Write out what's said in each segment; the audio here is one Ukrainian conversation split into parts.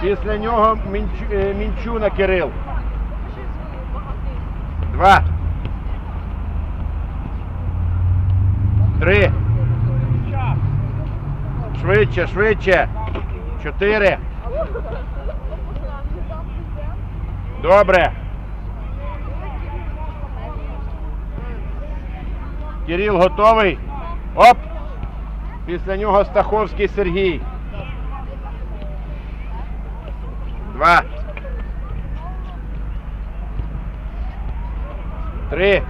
Після нього е, Мінчуна Кирил. Два. Три. Швидше, швидше. Чотири. Добре. Кирил готовий. Оп! Після нього Стаховський Сергій. Два. Три.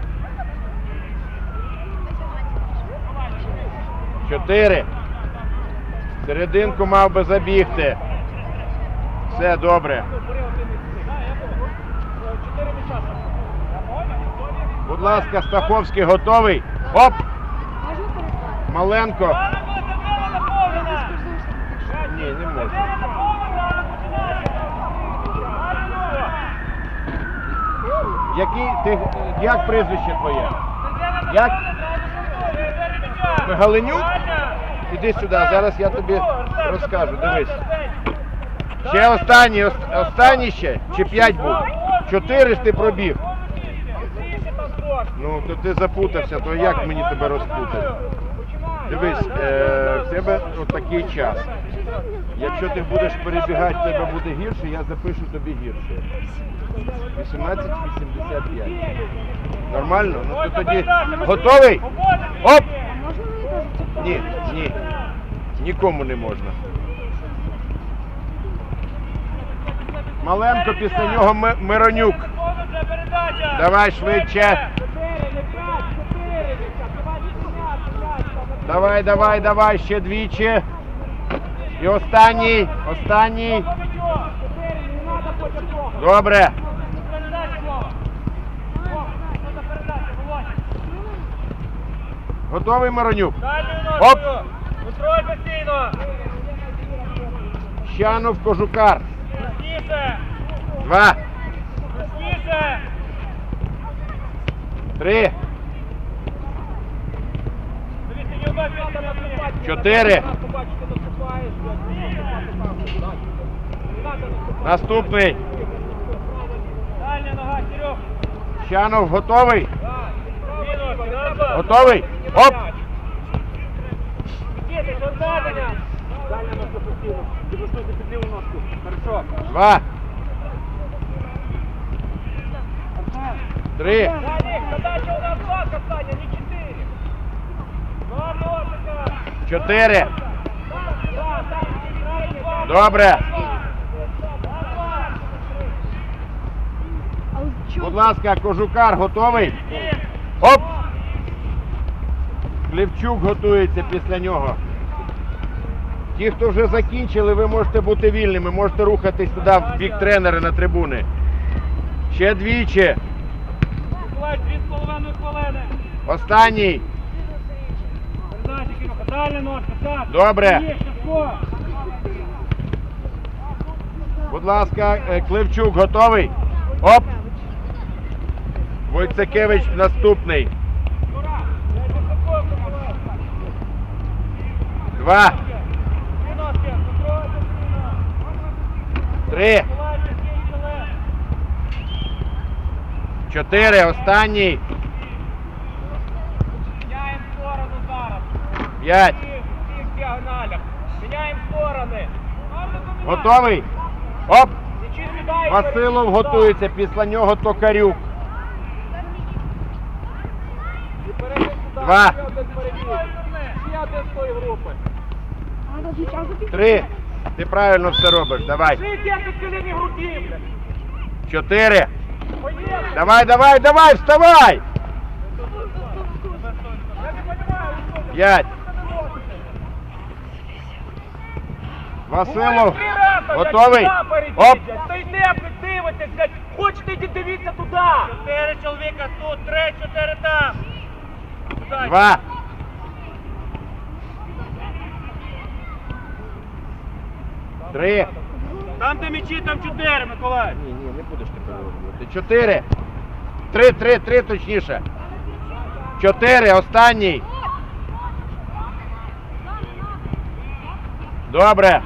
Чотири. Серединку мав би забігти. Все добре. Будь ласка, Стаховський готовий. Оп! Маленко. Ні, не можна. Який ти як прізвище твоє? Як? Галинюк? Іди сюди, зараз я тобі розкажу. Дивись. Ще останній, ос- останній ще? Чи п'ять був? Чотири ж ти пробіг. Ну, то ти запутався, то як мені тебе розпутати? Дивись, е, в тебе отакий час. Якщо ти будеш перебігати, в тебе буде гірше, я запишу тобі гірше. 18,85. Нормально? Ну то тоді готовий? Оп! Ні, ні. Нікому не можна. Маленко після нього Ми- Миронюк. Давай швидше. Давай, давай, давай, ще двічі. І останній, останній. Добре. Готовий Миронюк? Оп! Контроль постійно! Щанов Кожукар. Два, три, Дивіться, не вбачите наступати! Чотири. Наступний. Дальня нога, Серег! Щанов готовий? Готовий? Оп! Дальня ножка постійно. Демонструйте під ліву ножку. Хорошо. Два, три, задача у нас два касання, чотири. Два ножика. Чотири. Добре. Будь ласка, Кожукар готовий? Оп! Клевчук готується після нього. Ті, хто вже закінчили, ви можете бути вільними, можете рухатись туди в бік тренера на трибуни. Ще двічі. Останній. Передача, Кирюха, дальня ножка, так. Добре. Будь ласка, е, Клевчук готовий? Оп! Войцекевич наступний. Два, три, чотири. Останній. Міняємо сторону зараз. П'ять. Міняємо сторони. Готовий? Оп! Василов готується, після нього Токарюк. Два. Три. Ти правильно все робиш. Давай. Чотири. Давай, давай, давай, вставай! П'ять. Василов. Три рази, Готовий? Оп! Стойте, дивитесь, блядь. Хочете, йдіть, дивіться туди. Чотири чоловіка тут, три, чотири там. Два. Три. Там, де м'ячі, там чотири, Миколай. Ні, ні, не будеш тепер робити. Чотири. Три, три, три точніше. Чотири, останній. Добре.